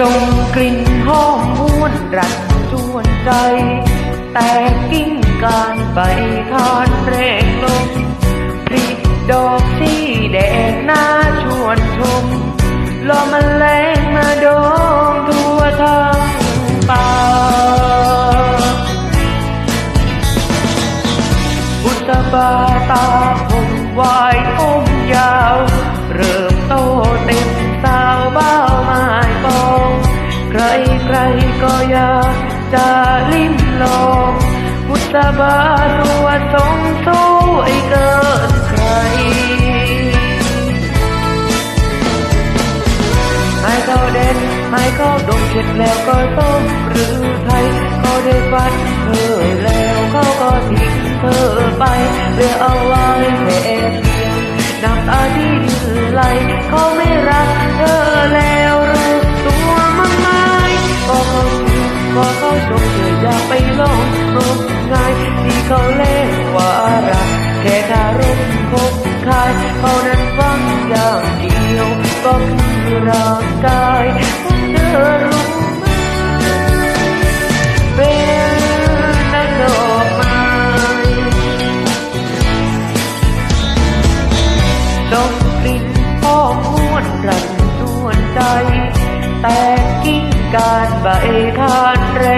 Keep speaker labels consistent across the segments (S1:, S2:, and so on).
S1: ส่งกลิ่นหอมหวนรันจวนใจ แต่กิ่งการใบทานเรกลมพริกดอกที่แดงหน้าชวนชมลอมันแรงมาดองทั่วทางป่าบุษบาตาผมวายผมยาว เริ่มโตเต็ม ใครใครก็อยากจะลิ้มลองบุษบาตัวทรงสวยเกินใครให้เขาเด่นให้เขาดมเสร็จแล้วก็ต้มหรือไทยเขาได้ฟันเธอแล้วเขาก็ทิ้งเธอไปเหลือเอาไว้ ก็คือร่างกายของเธอรู้ไหมเป็นนักดอกไม้ดมกลิ่นหอมหวนรันจวนใจ แต่กิ่งการใบทานแรง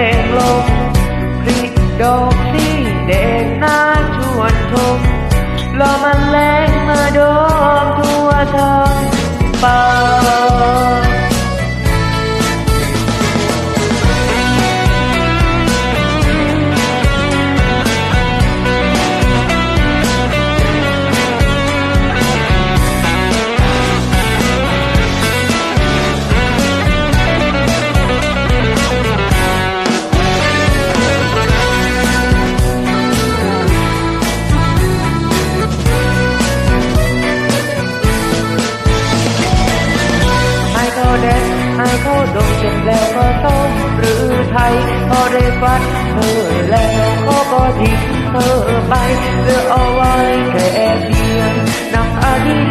S1: เขาดมเสร็จแล้วก็ต้มหรือไทยพอได้ฟัดเธอแล้วเขาก็ทิ้งเธอไปเหลือเอาไว้แค่เพียงน้ำตาที่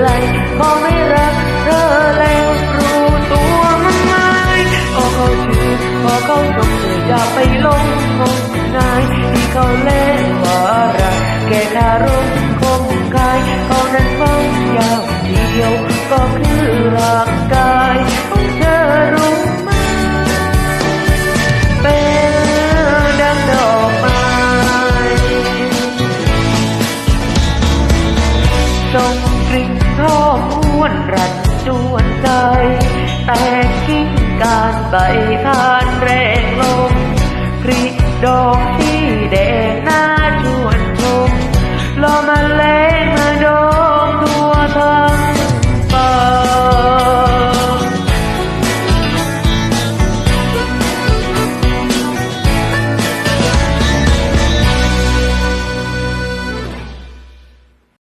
S1: ไหลเขาไม่รักเธอแล้วรู้ตัวมันไหมก็เขาชื่อพอเขาจงเธออย่าไปลงงมงายที่เขาเล่นว่ารักแค่คารมคมกายเขานั้นฟังยางเดียวก็คือร่างกา ใจ แต่กิ้งการใบทานแรงลมพริกดอกที่